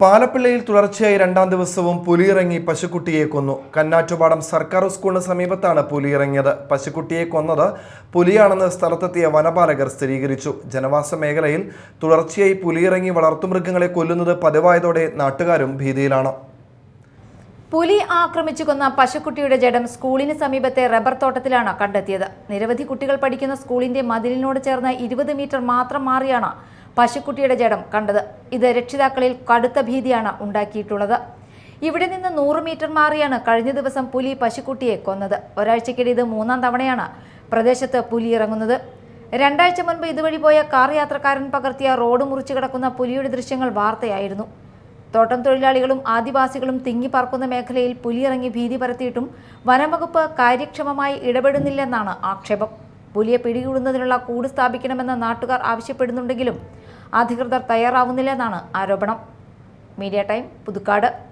പാലപ്പിള്ളയിൽ തുടർച്ചയായി രണ്ടാം ദിവസവും പുലിയിറങ്ങി പശുക്കുട്ടിയെ കൊന്നു. കന്നാറ്റുപാടം സർക്കാർ സ്കൂളിന് സമീപത്താണ് പുലിയിറങ്ങിയത്. പശുക്കുട്ടിയെ കൊന്നത് പുലിയാണെന്ന് സ്ഥലത്തെത്തിയ വനപാലകർ സ്ഥിരീകരിച്ചു. ജനവാസ മേഖലയിൽ തുടർച്ചയായി പുലിയിറങ്ങി വളർത്തുമൃഗങ്ങളെ കൊല്ലുന്നത് പതിവായതോടെ നാട്ടുകാരും ഭീതിയിലാണ്. പുലി ആക്രമിച്ചു കൊന്ന പശുക്കുട്ടിയുടെ ജഡം സ്കൂളിന് സമീപത്തെ റബ്ബർ തോട്ടത്തിലാണ് കണ്ടെത്തിയത്. നിരവധി കുട്ടികൾ പഠിക്കുന്ന സ്കൂളിന്റെ മതിലിനോട് ചേർന്ന് ഇരുപത് മീറ്റർ മാത്രം മാറിയാണ് പശുക്കുട്ടിയുടെ ജഡം കണ്ടത്. ഇത് രക്ഷിതാക്കളിൽ കടുത്ത ഭീതിയാണ് ഉണ്ടാക്കിയിട്ടുള്ളത്. ഇവിടെ നിന്ന് നൂറ് മീറ്റർ മാറിയാണ് കഴിഞ്ഞ ദിവസം പുലി പശുക്കുട്ടിയെ കൊന്നത്. ഒരാഴ്ചക്കിടെ ഇത് മൂന്നാം തവണയാണ് പ്രദേശത്ത് പുലി ഇറങ്ങുന്നത്. രണ്ടാഴ്ച മുൻപ് ഇതുവഴി പോയ കാർ യാത്രക്കാരൻ പകർത്തിയ റോഡ് മുറിച്ചു കിടക്കുന്ന പുലിയുടെ ദൃശ്യങ്ങൾ വാർത്തയായിരുന്നു. തോട്ടം തൊഴിലാളികളും ആദിവാസികളും തിങ്ങിപ്പാർക്കുന്ന മേഖലയിൽ പുലിയിറങ്ങി ഭീതി പരത്തിയിട്ടും വനംവകുപ്പ് കാര്യക്ഷമമായി ഇടപെടുന്നില്ലെന്നാണ് ആക്ഷേപം. പുലിയെ പിടികൂടുന്നതിനുള്ള കൂട് സ്ഥാപിക്കണമെന്ന് നാട്ടുകാർ ആവശ്യപ്പെടുന്നുണ്ടെങ്കിലും അധികൃതർ തയ്യാറാവുന്നില്ലെന്നാണ് ആരോപണം. Media time Puthukkad.